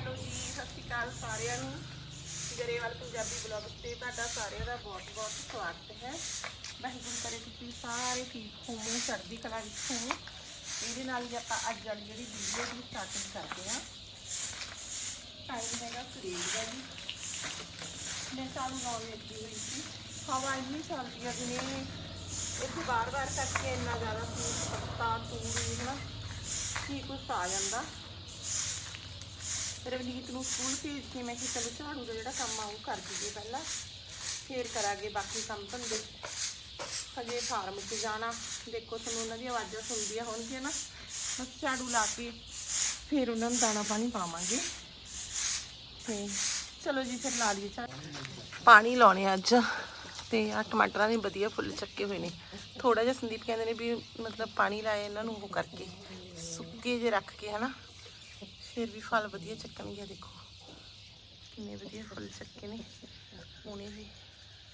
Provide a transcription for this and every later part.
Hello ਜੀ, ਸਤਿ ਸ਼੍ਰੀ ਅਕਾਲ ਸਾਰਿਆਂ ਨੂੰ। ਗਰੇਵਾਲ ਪੰਜਾਬੀ ਬਲੌਗ ਤੇ ਤੁਹਾਡਾ ਸਾਰਿਆਂ ਦਾ ਬਹੁਤ-ਬਹੁਤ ਸਵਾਗਤ ਹੈ। ਵਾਹਿਗੁਰੂ ਕਰੇ ਤੁਸੀਂ ਸਾਰੇ ਠੀਕ ਹੋਵੋ ਚੜ੍ਹਦੀ ਕਲਾ ਵਿੱਚ ਹੋਵੋ ਇਹਦੇ ਨਾਲ ਹੀ ਆਪਾਂ ਅੱਜ ਵਾਲੀ ਜਿਹੜੀ ਵੀਡੀਓ ਦੀ ਸਟਾਰਟਿੰਗ ਕਰਦੇ ਹਾਂ। ਟਾਈਮ ਹੈਗਾ ਸਵੇਰ ਦਾ ਜੀ। ਮੈਂ ਚਾਲੂ ਲਾਉਣ ਲੱਗੀ ਹੋਈ ਸੀ। ਹਵਾ ਇੰਨੀ ਚੱਲਦੀ ਆ ਦਿਨੇ ਇੱਥੇ ਬਾਰ-ਬਾਰ ਕਰਕੇ ਇੰਨਾ ਜ਼ਿਆਦਾ ਸੂਟ ਤੂੰ ਤੂੜੀ ਹਨਾ, ਕੀ ਕੁਛ ਆ ਜਾਂਦਾ। ਰਵਨੀਤ ਨੂੰ ਸਕੂਲ ਭੇਜ ਕੇ ਮੈਂ ਕਿਹਾ ਚਲੋ ਝਾੜੂ ਦਾ ਜਿਹੜਾ ਕੰਮ ਆ ਉਹ ਕਰ ਦਈਏ ਪਹਿਲਾਂ, ਫੇਰ ਕਰਾਂਗੇ ਬਾਕੀ ਕੰਮ ਧੰਦੇ। ਹਜੇ ਫਾਰਮ 'ਚ ਜਾਣਾ, ਦੇਖੋ ਤੁਹਾਨੂੰ ਉਹਨਾਂ ਦੀ ਆਵਾਜ਼ਾਂ ਸੁਣਦੀਆਂ ਹੋਣਗੀਆਂ ਨਾ। ਬਸ ਝਾੜੂ ਲਾ ਕੇ ਫਿਰ ਉਹਨਾਂ ਨੂੰ ਦਾਣਾ ਪਾਣੀ ਪਾਵਾਂਗੇ। ਤੇ ਚਲੋ ਜੀ, ਫਿਰ ਲਾ ਲਈਏ ਝਾੜੂ। ਪਾਣੀ ਲਾਉਣੇ ਅੱਜ, ਤੇ ਆ ਟਮਾਟਰਾਂ ਦੇ ਵਧੀਆ ਫੁੱਲ ਚੱਕੇ ਹੋਏ ਨੇ। ਥੋੜਾ ਜਿਹਾ ਸੰਦੀਪ ਕਹਿੰਦੇ ਨੇ ਵੀ ਮਤਲਬ ਪਾਣੀ ਲਾਏ ਇਹਨਾਂ ਨੂੰ ਉਹ ਕਰਕੇ, ਸੁੱਕੇ ਜੇ ਰੱਖ ਕੇ, ਹਨਾ? ਫਿਰ ਵੀ ਫਲ ਵਧੀਆ ਚੱਕਣਗੇ ਦੇਖੋ। ਕਿੰਨੇ ਵਧੀਆ ਫਲ ਚੱਕੇ ਨੇ। ਹੁਣੇ ਵੀ।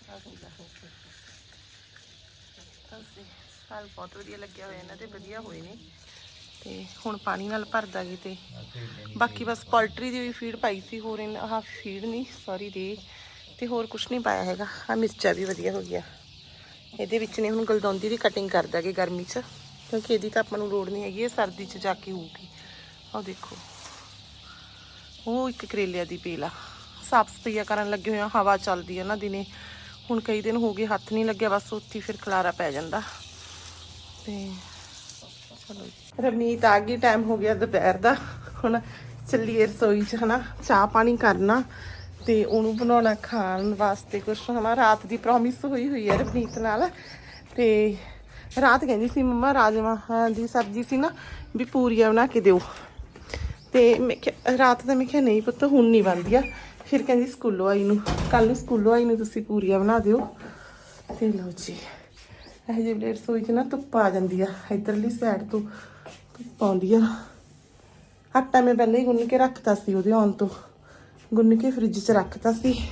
ਆ ਹੁੰਦਾ ਅਸੇ ਫਲ ਬਹੁਤ ਵਧੀਆ ਲੱਗਿਆ ਹੋਇਆ, ਇਹਨਾਂ ਤੇ ਵਧੀਆ ਹੋਏ ਨੇ। ਤੇ ਹੁਣ ਪਾਣੀ ਨਾਲ ਭਰਦਾ ਦਾਂਗੇ ਤੇ। ਬਾਕੀ ਬਸ ਪੋਲਟਰੀ ਦੀ ਵੀ ਫੀਡ ਪਾਈ ਸੀ, ਹੋਰ ਇਹਨਾਂ ਆਹ ਫੀਡ ਨਹੀਂ ਸੌਰੀ ਦੇ। ਤੇ ਹੋਰ ਕੁਝ ਨਹੀਂ ਪਾਇਆ ਹੈਗਾ। ਆ ਮਿਰਚਾ ਵੀ ਵਧੀਆ ਹੋ ਗਿਆ ਇਹਦੇ ਵਿੱਚ ਨੇ ਹੁਣ ਗਲਦੌਂਦੀ ਦੀ ਕਟਿੰਗ ਕਰ ਦਾਂਗੇ ਗਰਮੀ 'ਚ। ਕਿਉਂਕਿ ਇਹਦੀ ਤਾਂ ਆਪਾਂ ਨੂੰ ਲੋੜ ਨਹੀਂ ਹੈਗੀ, ਇਹ ਸਰਦੀ 'ਚ ਜਾ ਕੇ ਹੋਊਗੀ। ਆਹ ਦੇਖੋ। ਉਹ ਇੱਕ ਕਰੇਲਿਆਂ ਦੀ ਪੇਲਾ ਸਾਫ਼ ਸਫਾਈਆ ਕਰਨ ਲੱਗੇ ਹੋਏ ਆ, ਹਵਾ ਚੱਲਦੀ ਆ ਨਾ। ਦਿਨੇ ਹੁਣ ਕਈ ਦਿਨ ਹੋ ਗਏ, ਹੱਥ ਨਹੀਂ ਲੱਗਿਆ, ਬਸ ਉੱਥੇ ਫਿਰ ਖਲਾਰਾ ਪੈ ਜਾਂਦਾ। ਤੇ ਚਲੋ ਜੀ। ਰਵਨੀਤ, ਆ ਗਈ ਟਾਈਮ ਹੋ ਗਿਆ ਦੁਪਹਿਰ ਦਾ। ਹੁਣ ਚੱਲੀਏ ਰਸੋਈ 'ਚ, ਹਨਾ। ਚਾਹ ਪਾਣੀ ਕਰਨਾ ਤੇ ਉਹਨੂੰ ਬਣਾਉਣਾ ਖਾਣ ਵਾਸਤੇ ਕੁਛ, ਹਨਾ। ਰਾਤ ਦੀ ਪ੍ਰੋਮਿਸ ਹੋਈ ਹੋਈ ਹੈ ਰਵਨੀਤ ਨਾਲ। ਤੇ ਰਾਤ ਕਹਿੰਦੀ ਸੀ, ਮੰਮਾ ਰਾਜਮਾ ਦੀ ਸਬਜ਼ੀ ਸੀ ਨਾ, ਵੀ ਪੂਰੀਆਂ ਬਣਾ ਕੇ ਦਿਓ। ਤੇ ਮੈਂ ਕਿਹਾ, ਰਾਤ ਦਾ ਮੈਂ ਕਿਹਾ, ਨਹੀਂ ਪੁੱਤ, ਹੁਣ ਨਹੀਂ ਬਣਦੀਆਂ ਫਿਰ ਕਹਿੰਦੀ, ਸਕੂਲੋਂ ਆਈ ਨੂੰ। ਕੱਲ ਨੂੰ ਸਕੂਲੋਂ ਆਈ ਨੂੰ ਤੁਸੀਂ ਪੂਰੀਆਂ ਬਣਾ ਦਿਓ। ਤੇ ਲਓ ਜੀ, ਇਹ ਜਿਹੇ ਵੇਲੇ ਰਸੋਈ 'ਚ ਨਾ ਧੁੱਪ ਆ ਜਾਂਦੀ ਆ, ਇਧਰਲੀ ਸਾਈਡ ਤੋਂ ਧੁੱਪ ਆਉਂਦੀ ਆ। ਆਟਾ ਮੈਂ ਪਹਿਲਾਂ ਹੀ ਗੁੰਨ ਕੇ ਰੱਖਤਾ ਸੀ ਉਹਦੇ ਆਉਣ ਤੋਂ। ਗੁੰਨ ਕੇ ਫ੍ਰਿਜ 'ਚ ਰੱਖਤਾ ਸੀ।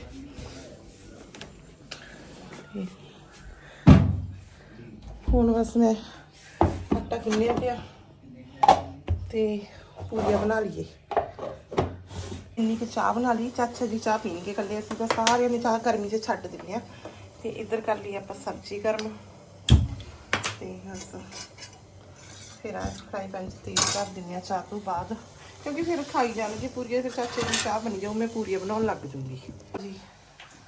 ਹੁਣ ਬਸ ਮੈਂ ਆਟਾ ਗੁੰਨਿਆ ਪਿਆ। ਤੇ ਪੂਰੀਆਂ ਬਣਾ ਲਈਏ। ਇੰਨੀ ਕੁ ਚਾਹ ਬਣਾ ਲਈ, ਚਾਚਾ ਜੀ ਚਾਹ ਪੀਣਗੇ ਇਕੱਲੇ ਅਸੀਂ ਤਾਂ ਸਾਰਿਆਂ ਨੇ ਚਾਹ ਗਰਮੀ 'ਚ ਛੱਡ ਦਿੰਦੇ ਆ। ਤੇ ਇੱਧਰ ਕਰ ਲਈ ਆਪਾਂ ਸਬਜ਼ੀ ਗਰਮ। ਤੇ ਬਸ। ਫਿਰ ਆ ਫਰਾਈ ਪੈਨ 'ਚ ਤੇਲ ਕਰ ਦਿੰਦੇ ਆ ਚਾਹ ਤੋਂ ਬਾਅਦ। ਕਿਉਂਕਿ ਫਿਰ ਖਾਈ ਜਾਣਗੇ ਪੂਰੀਆਂ ਫਿਰ ਚਾਚੇ ਦੀ ਚਾਹ ਬਣ ਜਾਊ ਮੈਂ ਪੂਰੀਆਂ ਬਣਾਉਣ ਲੱਗ ਜੂੰਗੀ। ਜੀ।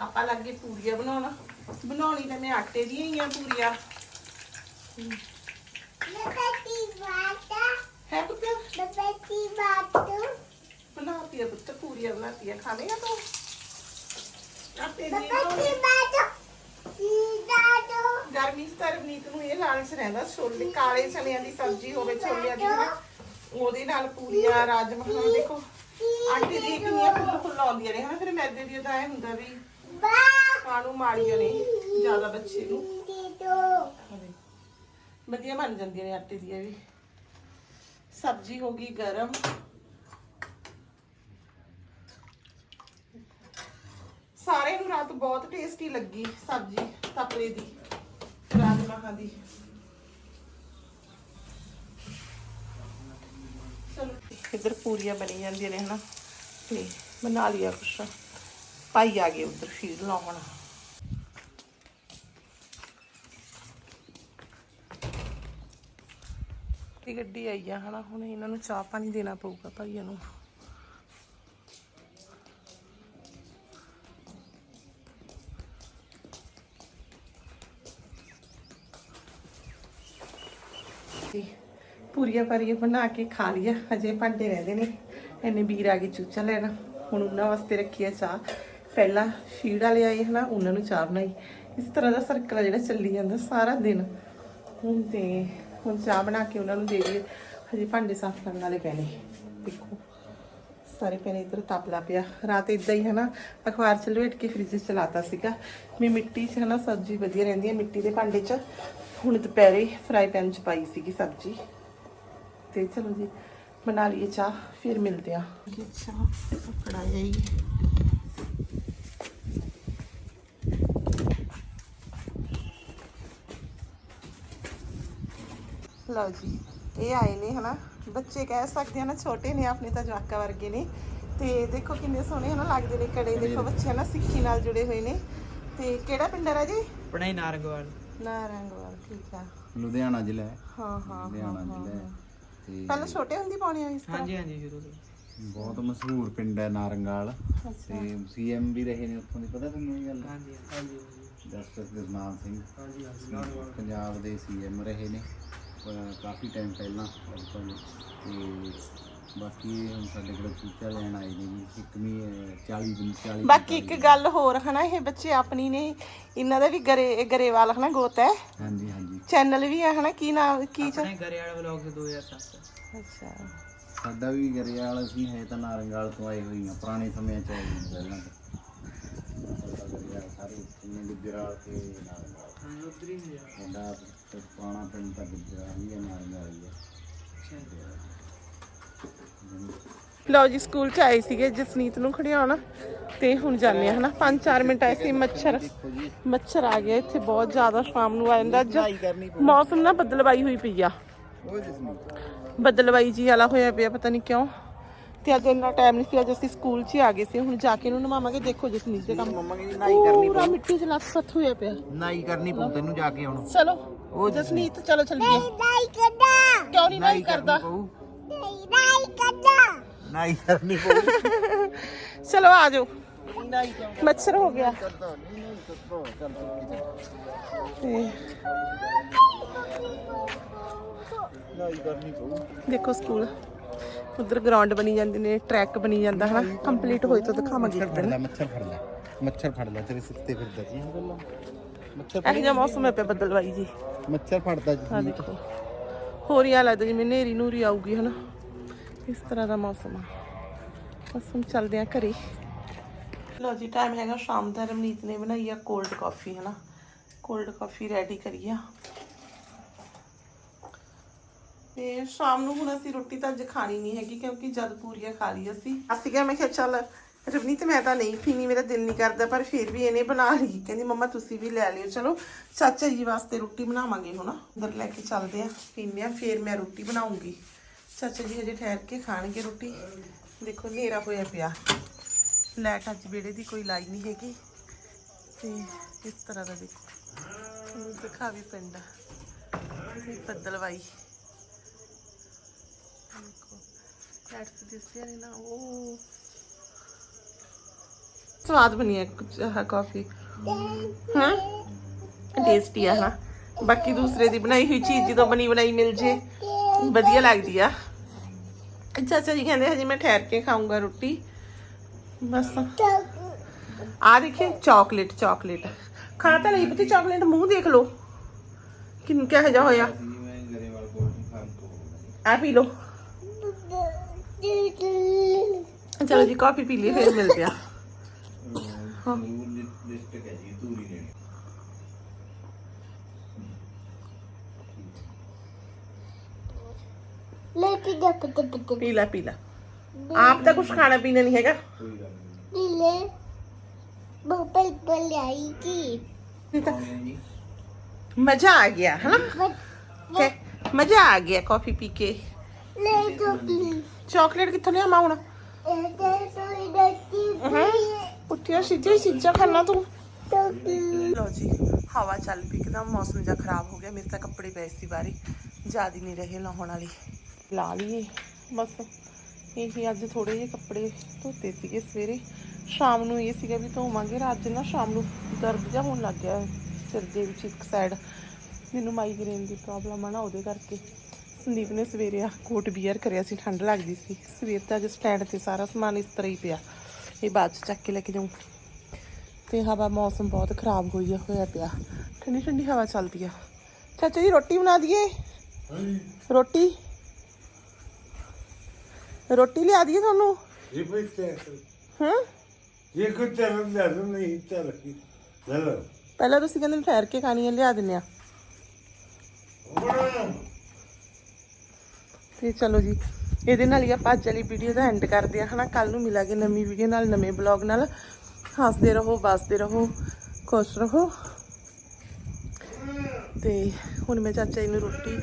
ਆਪਾਂ ਲੱਗੇ ਪੂਰੀਆਂ ਬਣਾਉਣਾ। ਬਣਾਉਣੀ ਤਾਂ ਮੈਂ ਆਟੇ ਦੀਆਂ ਹੀ ਆ ਪੂਰੀਆਂ ਹੈ ਪੁੱਤ ਬਣਾਤੀ ਆ ਖਾਵੇਂਗਾ ਤੂੰ ਆਟੇ ਦੀਆਂ ਗਰਮੀ ਚ ਤਾਂ ਰਵਨੀਤ ਨੂੰ ਇਹ ਲਾਲਚ ਰਹਿੰਦਾ ਛੋਲੇ ਕਾਲੇ ਚਨਿਆਂ ਦੀ ਸਬਜ਼ੀ ਹੋਵੇ ਛੋਲਿਆਂ ਦੀ ਨਾ ਉਹਦੇ ਨਾਲ ਪੂਰੀਆਂ ਰਾਜਮਾ ਹੁਣ ਦੇਖੋ ਆਟੇ ਦੀ ਕਿੰਨੀਆਂ ਫੁੱਲ ਫੁੱਲ ਆਉਂਦੀਆਂ ਨੇ ਹਨਾ? ਫਿਰ ਮੈਦੇ ਦੀ ਤਾਂ ਇਹ ਹੁੰਦਾ ਵੀ ਖਾਣੂ ਮਾੜੀਆਂ ਨੇ ਜ਼ਿਆਦਾ ਬੱਚੇ ਨੂੰ। ਵਧੀਆ ਬਣ ਜਾਂਦੀਆਂ ਨੇ ਆਟੇ ਦੀਆਂ ਵੀ। ਸਬਜ਼ੀ ਹੋ ਗਈ ਗਰਮ। ਸਾਰੇ ਨੂੰ ਰਾਤ ਬਹੁਤ ਟੇਸਟੀ ਲੱਗੀ ਸਬਜ਼ੀ, ਤਪਲੇ ਦੀ, ਰਾਜਮਾਹਾਂ ਦੀ। ਚਲੋ, ਇੱਧਰ ਪੂਰੀਆਂ ਬਣੀ ਜਾਂਦੀਆਂ ਨੇ ਹਨਾ, ਤੇ ਬਣਾ ਲਿਆ ਕੁਛ। ਭਾਈ ਆ ਗਏ ਉਧਰ ਫੀਡ ਲਾਉਣ। ਦੀ ਗੱਡੀ ਆਈ ਆ ਹਨਾ, ਹੁਣ ਇਹਨਾਂ ਨੂੰ ਚਾਹ ਪਾਣੀ ਦੇਣਾ ਪਊਗਾ ਭਾਈਆਂ ਨੂੰ ਤੇ ਪੂਰੀਆਂ ਪਾਰੀਆਂ ਬਣਾ ਕੇ ਖਾ ਲਿਆ ਹਜੇ ਭਾਂਡੇ ਰਹਿੰਦੇ ਨੇ। ਐਨੇ ਵੀਰ ਆ ਕੇ ਚੂਚਾ ਲੈਣਾ। ਹੁਣ ਉਹਨਾਂ ਵਾਸਤੇ ਰੱਖੀ ਆ ਚਾਹ। ਪਹਿਲਾਂ ਸ਼ੀੜ ਵਾਲੇ ਆਏ ਹਨਾ, ਉਹਨਾਂ ਨੂੰ ਚਾਹ ਬਣਾਈ। ਇਸ ਤਰ੍ਹਾਂ ਦਾ ਸਰਕਲ ਆ ਜਿਹੜਾ ਚੱਲੀ ਜਾਂਦਾ ਸਾਰਾ ਦਿਨ। ਹੁਣ ਤੇ ਹੁਣ ਚਾਹ ਬਣਾ ਕੇ ਉਹਨਾਂ ਨੂੰ ਦੇ ਦਈਏ। ਹਜੇ ਭਾਂਡੇ ਸਾਫ਼ ਕਰਨ ਵਾਲੇ ਪੈਣੇ। ਦੇਖੋ, ਸਾਰੇ ਪੈਨੇ ਇਧਰ ਤਪਲਾ ਪਿਆ। ਰਾਤ ਇਦਾਂ ਹੀ ਹਨਾ, ਅਖਬਾਰ ਚ ਲਵੇਟ ਕੇ ਫ੍ਰਿਜ 'ਚ ਚਲਾਤਾ ਸੀਗਾ। ਵੀ ਮਿੱਟੀ 'ਚ ਹਨਾ ਸਬਜ਼ੀ ਵਧੀਆ ਰਹਿੰਦੀ ਹੈ ਮਿੱਟੀ ਦੇ ਭਾਂਡੇ 'ਚ। ਹੁਣ ਦੁਪਹਿਰੇ ਫਰਾਈ ਪੈਨ 'ਚ ਪਾਈ ਸੀਗੀ ਸਬਜ਼ੀ। ਤੇ ਚਲੋ ਜੀ ਬਣਾ ਲਈਏ ਚਾਹ ਫਿਰ ਮਿਲਦੇ ਆ ਚਾਹ ਲਓ ਜੀ ਇਹ ਆਏ ਨੇ ਹਨਾ। ਬੱਚੇ ਕਹਿ ਸਕਦੇ ਆ ਨਾ ਛੋਟੇ ਨੇ ਆਪਣੇ ਤਾਂ ਜਵਾਕਾਂ ਵਰਗੇ ਨੇ। ਤੇ ਦੇਖੋ ਕਿੰਨੇ ਸੋਹਣੇ ਹਨਾ ਲੱਗਦੇ ਨੇ ਕੜੇ। ਦੇਖੋ ਬੱਚੇ ਨਾ ਸਿੱਖੀ ਨਾਲ ਜੁੜੇ ਹੋਏ ਨੇ। ਤੇ ਕਿਹੜਾ ਪਿੰਡ ਹੈ ਰਾਜੇ? ਪੜਾਈ ਨਾਰੰਗਵਾਲ। ਨਾਰੰਗਵਾਲ ਠੀਕ ਆ। ਲੁਧਿਆਣਾ ਜ਼ਿਲ੍ਹਾ ਹੈ। ਹਾਂ ਲੁਧਿਆਣਾ ਜ਼ਿਲ੍ਹਾ ਤੇ ਪਹਿਲਾਂ ਛੋਟੇ ਹੁੰਦੀ ਪਾਉਣੀ ਹੋਈ ਇਸ ਤਰ੍ਹਾਂ? ਹਾਂਜੀ ਹਾਂਜੀ ਸ਼ੁਰੂ ਤੋਂ ਬਹੁਤ ਮਸ਼ਹੂਰ ਪਿੰਡ ਹੈ ਨਾਰੰਗਾਲ। ਤੇ ਸੀਐਮ ਵੀ ਰਹੇ ਨੇ ਉੱਥੋਂ ਦੀ ਪਤਾ ਤੁਹਾਨੂੰ ਇਹ ਗੱਲ? ਹਾਂਜੀ ਹਾਂਜੀ ਜਸਟਿਸ ਗੁਰਨਾਮ ਸਿੰਘ। ਹਾਂਜੀ ਹਾਂਜੀ ਪੰਜਾਬ ਦੇ ਸੀਐਮ ਰਹੇ ਨੇ ਕਾਫੀ ਟਾਈਮ ਪਹਿਲਾਂ ਤੇ ਬਾਕੀ ਹੁਣ ਸਾਡੇ ਕੋਲ ਚੂਚਾ ਲੈਣ ਆਏ ਨੇ ਜੀ। ਇੱਕ ਵੀ 40 ਦਿਨ 40 ਬਾਕੀ ਇੱਕ ਗੱਲ ਹੋਰ ਹਨਾ ਇਹ ਬੱਚੇ ਆਪਣੀ ਨੇ ਇਹਨਾਂ ਦਾ ਵੀ ਗਰੇ ਗਰੇਵਾਲ ਹਨਾ ਗੋਤ ਹੈ। ਹਾਂਜੀ। ਚੈਨਲ ਵੀ ਹੈ ਹਨਾ? ਕੀ ਨਾਮ ਕੀ ਚ ਆਪਣੇ ਘਰੇ ਵਾਲਾ ਵਲੌਗ 2007 ਅੱਛਾ। ਸਾਡਾ ਵੀ ਗਰੇਵਾਲ ਅਸੀਂ ਹੈ ਤਾਂ ਨਾਰੰਗਾਲ ਤੋਂ ਆਏ ਹੋਈ ਹਾਂ ਪੁਰਾਣੇ ਸਮਿਆਂ ਚ ਆਏ ਹੋਏ ਪਹਿਲਾਂ ਤੋਂ। ਸਾਡਾ ਗਰੇਵਾਲ ਸਾਰੇ ਕਿੰਨੇ ਗੁਜਰਾਲ ਤੇ ਨਾਰੰਗਾਲ। ਹਾਂ ਉਧਰ ਹੀ ਮਿਲਿਆ ਸਾਡਾ ਤੇ ਪੁਰਾਣਾ ਪਿੰਡ ਤਾਂ ਗੁਜਰਾਲ ਹੀ ਹੈ ਨਾਰੰਗਾਲ ਹੀ ਹੈ ਲਓ ਜੀ ਸਕੂਲ ਚ ਆਏ ਸੀਗੇ ਜਸਨੀਤ ਨੂੰ ਖੜਿਆਉਣ। ਤੇ ਹੁਣ ਜਾਂਦੇ ਆ ਹਨਾ? 5-4 ਮਿੰਟ ਐਸੇ ਮੱਛਰ। ਮੱਛਰ ਆ ਗਿਆ ਇੱਥੇ ਬਹੁਤ ਜ਼ਿਆਦਾ ਸ਼ਾਮ ਨੂੰ ਆ ਜਾਂਦਾ। ਅੱਜ ਮੌਸਮ ਨਾ ਬੱਦਲਵਾਈ ਹੋਈ ਪਈ ਆ। ਉਹ ਜਿਸ ਬੱਦਲਵਾਈ ਜੀ ਵਾਲਾ ਹੋਇਆ ਪਿਆ ਪਤਾ ਨਹੀਂ ਕਿਉਂ। ਤੇ ਅੱਜ ਇੰਨਾ ਟਾਈਮ ਨਹੀਂ ਸੀ ਅੱਜ ਅਸੀਂ ਸਕੂਲ 'ਚ ਹੀ ਆ ਗਏ ਸੀ। ਹੁਣ ਜਾ ਕੇ ਇਹਨੂੰ ਨਵਾਵਾਂਗੇ ਦੇਖੋ ਜਸਨੀਤ ਦੇ ਕੰਮ ਮੰਮਾ ਕਹਿੰਦੀ ਪੂਰਾ ਮਿੱਟੀ 'ਚ ਲੱਤ ਹੋਇਆ ਪਿਆ। ਨਾਈ ਕਰਨੀ ਪਊ ਤੈਨੂੰ ਜਾ ਕੇ ਹੁਣ। ਚਲੋ ਜਸਨੀਤ ਚਲੋ ਚੱਲੀਏ। ਕਿਉਂ ਨਹੀਂ ਨਹੀਂ ਕਰਦਾ? ਪਊ। ਨਾਈ ਕਰਨੀ ਪਊ। ਚਲੋ ਆ ਜਾਓ। ਮੱਛਰ ਹੋ ਗਿਆ। ਤੇ ਦੇਖੋ ਸਕੂਲ। ਉਧਰ ਗਰਾਊਂਡ ਬਣੀ ਜਾਂਦੇ ਨੇ ਟਰੈਕ ਬਣੀ ਜਾਂਦਾ ਹਨਾ? ਕੰਪਲੀਟ ਹੋਏ ਤਾਂ ਦਿਖਾਵਾਂਗੇ ਇੱਕ ਦਿਨ। ਮੱਛਰ ਫੜ ਲੈ ਮੱਛਰ ਫੜ ਲੈ ਤੇਰੇ ਸਿੱਤੇ ਫਿਰਦਾ ਜੀ ਇਹ ਗੱਲਾਂ? ਮੱਛਰ ਇਹੋ ਜਿਹਾ ਮੌਸਮ ਹੈ ਪਿਆ ਬੱਦਲਵਾਈ ਜੀ। ਮੱਛਰ ਫੜਦਾ ਜੀ। ਦੇਖੋ। ਹੋਰ ਆ ਲੱਗਦਾ ਜਿਵੇਂ ਨੇਰੀ ਨੂਰੀ ਆਊਗੀ ਹਨਾ? ਇਸ ਤਰ੍ਹਾਂ ਦਾ ਮੌਸਮ ਆ। ਬਸ ਹੁਣ ਚੱਲਦੇ ਆ ਘਰੇ। ਲੋ ਜੀ ਟਾਈਮ ਹੈਗਾ ਸ਼ਾਮ ਦਾ, ਰਮਨੀਤ ਨੇ ਬਣਾਈ ਆ ਕੋਲਡ ਕਾਫੀ ਹਨਾ? ਕੋਲਡ ਕਾਫੀ ਰੈਡੀ ਕਰੀ ਆ। ਤੇ ਸ਼ਾਮ ਨੂੰ ਹੁਣ ਅਸੀਂ ਰੋਟੀ ਤਾਂ ਅੱਜ ਖਾਣੀ ਨਹੀਂ ਹੈਗੀ, ਕਿਉਂਕਿ ਜਦ ਪੂਰੀਆਂ ਖਾ ਲਈ ਅਸੀਂ। ਅਸੀਂ ਕਿਹਾ, ਮੈਂ ਕਿਹਾ ਚੱਲ ਰਵਨੀਤ ਮੈਂ ਤਾਂ ਨਹੀਂ ਪੀਣੀ, ਮੇਰਾ ਦਿਲ ਨਹੀਂ ਕਰਦਾ, ਪਰ ਫਿਰ ਵੀ ਇਹਨੇ ਬਣਾ ਲਈ। ਕਹਿੰਦੀ, ਮੰਮਾ, ਤੁਸੀਂ ਵੀ ਲੈ ਲਿਓ, ਚਲੋ, ਚਾਚਾ ਜੀ ਵਾਸਤੇ ਰੋਟੀ ਬਣਾਵਾਂਗੇ ਹੁਣ ਅੰਦਰ ਲੈ ਕੇ ਚੱਲਦੇ ਆ। ਪੀਂਦੇ ਆ, ਫਿਰ ਮੈਂ ਰੋਟੀ ਬਣਾਉਂਗੀ। ਚਾਚਾ ਜੀ ਹਜੇ ਠਹਿਰ ਕੇ ਖਾਣਗੇ ਰੋਟੀ। ਦੇਖੋ, ਹਨੇਰਾ ਹੋਇਆ ਪਿਆ। ਲਾਈਟ ਅੱਜ ਵਿਹੜੇ ਦੀ ਕੋਈ ਲਾਈ ਨਹੀਂ ਹੈਗੀ। ਤੇ ਇਸ ਤਰ੍ਹਾਂ ਦਾ ਦੇਖੋ। ਤੁਹਾਨੂੰ ਦਿਖਾ ਵੀ ਪਿੰਡ। ਇਹ ਬੱਦਲਵਾਈ। ਦੇਖੋ ਲਾਈਟਸ ਦਿਸਦੀਆਂ ਨੇ ਨਾ, ਉਹ। ਸਵਾਦ ਬਣੀ ਹੈ ਕੁਝ ਆਹ ਕਾਫੀ ਹਾਂ? ਟੇਸਟੀ ਆ, ਹਾਂ। ਬਾਕੀ ਦੂਸਰੇ ਦੀ ਬਣਾਈ ਹੋਈ ਚੀਜ਼ ਜਦੋਂ ਬਣੀ ਬਣਾਈ ਮਿਲ ਜੇ, ਵਧੀਆ ਲੱਗਦੀ ਆ। ਚਾਚਾ ਜੀ ਕਹਿੰਦੇ ਹਜੇ ਮੈਂ ਠਹਿਰ ਕੇ ਖਾਊਂਗਾ ਰੋਟੀ। ਬਸ। ਆ ਦੇਖੇ ਚਾਕਲੇਟ ਚਾਕਲੇਟ ਖਾ ਤਾਂ ਲਈ ਪਤੀ ਚਾਕਲੇਟ ਮੂੰਹ ਦੇਖ ਲਓ। ਕਿੰਨ ਕਿਹੋ ਜਿਹਾ ਹੋਇਆ। ਆ ਪੀ ਲਓ। ਚਲੋ ਜੀ ਕਾਫੀ ਪੀ ਲਈ ਫਿਰ ਮਿਲਦੇ ਆ। ਲਿਸਟ ਹੈ ਜੀ ਤੂਰੀ ਲੈਣੀ ਪੀ ਲੈ ਪੀ ਲੈ। ਆਪ ਤਾਂ ਕੁਝ ਖਾਣਾ ਪੀਣਾ ਨਹੀਂ ਹੈਗਾ ਕੋਈ ਗੱਲ ਨਹੀਂ ਨਹੀਂ ਤਾਂ ਆਉਣੇ ਜੀ ਮਜ਼ਾ ਆ ਗਿਆ ਹਨਾ ਤੇ ਮਜ਼ਾ ਆ ਗਿਆ ਕਾਫੀ ਪੀ ਕੇ ਚਾਕਲੇਟ ਕਿੱਥੋਂ ਲਿਆਵਾਂ ਹੁਣ ਹਾਂ ਪੁੱਠੀਆਂ ਸਿੱਧੀਆਂ ਚੀਜ਼ਾਂ ਖਾਣਾ ਤੂੰ ਲੋ ਜੀ ਹਵਾ ਚੱਲ ਪਈ ਇੱਕਦਮ ਮੌਸਮ ਜਿਹਾ ਖਰਾਬ ਹੋ ਗਿਆ ਮੇਰੇ ਤਾਂ ਕੱਪੜੇ ਪਏ ਸੀ ਬਾਰੇ ਜ਼ਿਆਦਾ ਨਹੀਂ ਰਹੇ ਲਾਉਣ ਵਾਲੀ ਲਾ ਲਈਏ ਬਸ ਇਹ ਹੀ ਅੱਜ ਥੋੜੇ ਜਿਹੇ ਕੱਪੜੇ ਧੋਤੇ ਸੀਗੇ ਸਵੇਰੇ। ਸ਼ਾਮ ਨੂੰ ਇਹ ਸੀਗਾ ਵੀ ਧੋਵਾਂਗੇ। ਰਾਤ ਨਾ ਸ਼ਾਮ ਨੂੰ ਦਰਦ ਜਿਹਾ ਹੋਣ ਲੱਗ ਗਿਆ ਸਿਰ ਦੇ ਵਿੱਚ ਇੱਕ ਸਾਈਡ ਮੈਨੂੰ ਮਾਈਗ੍ਰੇਨ ਦੀ ਪ੍ਰੋਬਲਮ ਆ ਨਾ ਉਹਦੇ ਕਰਕੇ। ਸੰਦੀਪ ਨੇ ਸਵੇਰੇ ਆ ਕੋਟ ਬੀਅਰ ਕਰਿਆ ਸੀ ਠੰਡ ਲੱਗਦੀ ਸੀ। ਸਵੇਰ ਤਾਂ ਅੱਜ ਸਟੈਂਡ ਤੇ ਸਾਰਾ ਸਮਾਨ ਇਸ ਤਰ੍ਹਾਂ ਹੀ ਪਿਆ। ਇਹ ਬਾਅਦ ਚ ਚੱਕ ਕੇ ਲੈ ਕੇ ਜਾਊਂ। ਤੇ ਹਵਾ ਮੌਸਮ ਬਹੁਤ ਖਰਾਬ ਹੋਈ ਆ ਹੋਇਆ ਪਿਆ। ਠੰਡੀ ਠੰਡੀ ਹਵਾ ਚੱਲਦੀ ਆ। ਚਾਚਾ ਜੀ ਰੋਟੀ ਬਣਾ ਦਈਏ? ਰੋਟੀ? ਰੋਟੀ ਲਿਆ ਦਈਏ ਤੁਹਾਨੂੰ? ਜੀ ਭਾਈ ਤੇ ਹਾਂ? ਇਹ ਕੋਈ ਤਰਨ ਲੈ ਨਹੀਂ ਚੱਲ ਕੀ ਲੈ ਲਓ। ਪਹਿਲਾਂ ਤੁਸੀਂ ਕਹਿੰਦੇ ਠਹਿਰ ਕੇ ਖਾਣੀ ਹੈ ਲਿਆ ਦਿੰਨੇ ਆ। ਤੇ ਚਲੋ ਜੀ ਇਹਦੇ ਨਾਲ ਹੀ ਆਪਾਂ ਅੱਜ ਵਾਲੀ ਵੀਡੀਓ ਦਾ ਐਂਡ ਕਰਦੇ ਆ ਹਨਾ ਕੱਲ ਨੂੰ ਮਿਲਾਂਗੇ ਨਵੀਂ ਵੀਡੀਓ ਨਾਲ ਨਵੇਂ ਬਲੌਗ ਨਾਲ। ਹੱਸਦੇ ਰਹੋ ਵਸਦੇ ਰਹੋ ਖੁਸ਼ ਰਹੋ। ਤੇ ਹੁਣ ਮੈਂ ਚਾਚਾ ਜੀ ਨੂੰ ਰੋਟੀ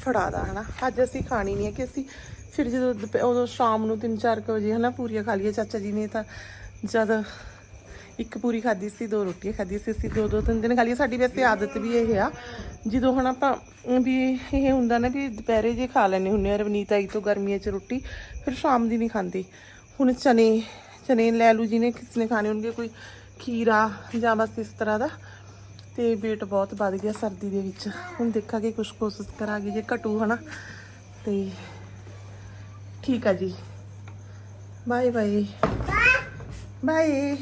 ਫੜਾਦਾ ਹਨਾ। ਅੱਜ ਅਸੀਂ ਖਾਣੀ ਨਹੀਂ ਹੈ ਕਿ ਅਸੀਂ ਫਿਰ ਜਦੋਂ ਦੁਪ- ਉਦੋਂ ਸ਼ਾਮ ਨੂੰ 3-4 ਵਜੇ, ਹਨਾ, ਪੂਰੀਆਂ ਖਾ ਲਈਏ ਚਾਚਾ ਜੀ ਨੇ ਤਾਂ ਜਦ ਇੱਕ ਪੂਰੀ ਖਾਧੀ ਸੀ, ਦੋ ਰੋਟੀਆਂ ਖਾਧੀ ਸੀ, ਅਸੀਂ ਦੋ ਦੋ ਤਿੰਨ ਦਿਨ ਖਾ ਲਈਆਂ। ਸਾਡੀ ਵੈਸੇ ਆਦਤ ਵੀ ਇਹ ਆ, ਜਦੋਂ ਹੁਣ ਆਪਾਂ ਵੀ ਇਹ ਹੁੰਦਾ ਨਾ ਵੀ ਦੁਪਹਿਰੇ ਜੇ ਖਾ ਲੈਣੇ ਹੁੰਨੇ ਆ, ਰਵਨੀਤ ਆਈ ਤੋਂ ਗਰਮੀਆਂ 'ਚ ਰੋਟੀ, ਫਿਰ ਸ਼ਾਮ ਦੀ ਨਹੀਂ ਖਾਂਦੀ। ਹੁਣ ਚਨੇ ਚਨੇ ਲੈ ਲੂ, ਜਿਹਨੇ ਕਿਸ ਨੇ ਖਾਣੇ ਹੋਣਗੇ, ਕੋਈ ਖੀਰਾ ਜਾਂ ਬਸ ਇਸ ਤਰ੍ਹਾਂ ਦਾ। ਤੇ weight ਬਹੁਤ ਵੱਧ ਗਿਆ ਸਰਦੀ ਦੇ ਵਿੱਚ। ਹੁਣ ਦੇਖਾਂਗੇ ਕੁਝ ਕੋਸ਼ਿਸ਼ ਕਰਾਂਗੇ ਜੇ ਘਟੂ, ਹਨਾ? ਤੇ ਠੀਕ ਆ ਜੀ। Bye bye bye